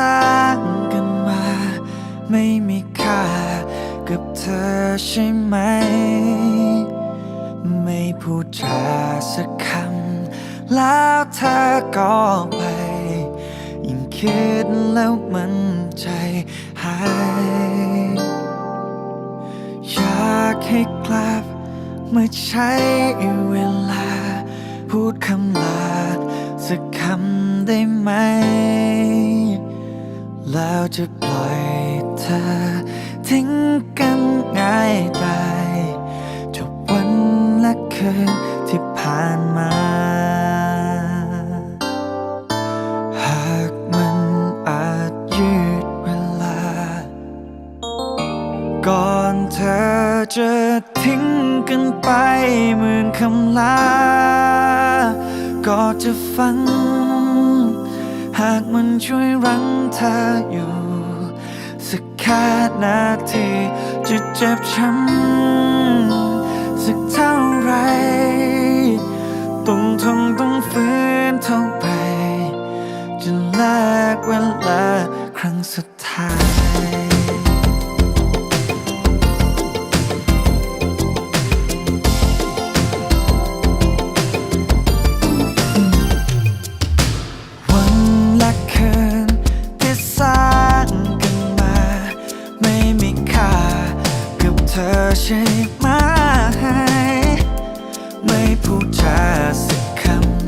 ร้างกันมา ไม่มีค่ากับเธอใช่ไหม ไม่พูดจาสักคำ แล้วเธอก็ไป ยิ่งคิดแล้วมันใจหาย อยากให้กลับมาใช้เวลา พูดคำลาสักคำได้ไหม แล้วจะปล่อยเธอ ทิ้งกันง่ายได้จบวันและคืนที่ผ่านมา หากมันอาจยืดเวลา ก่อนเธอจะทิ้งกันไปหมื่นคำลา ก็จะฟัง หากมันช่วยรั้งเธออยู่ สักแค่นาทีจะเจ็บช้ำสักเท่าไร ต้องทนต้องฝืนเท่าไหรจะแลกเวลาครั้งสุดท้าย อใช่ไหม ไม่พูดจาสักค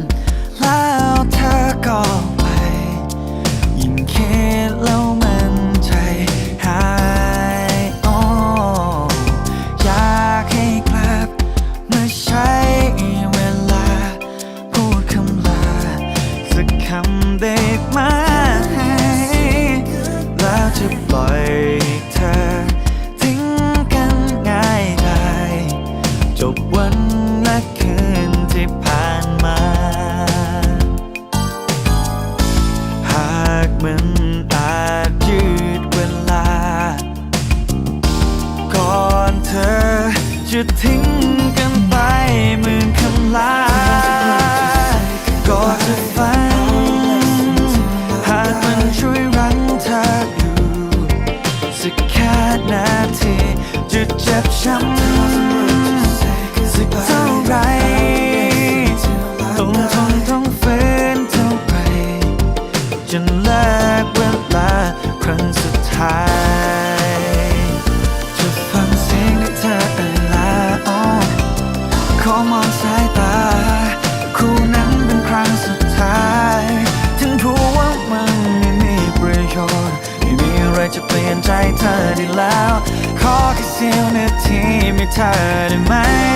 ำ แล้วเธอก็ไป ยิ่งคิดแล้วมันใจหายอ้ออยากให้กลับมาใช้เวลา พูดคำลาสักคำได้ไหม แล้วจะปล่อย จะ อได้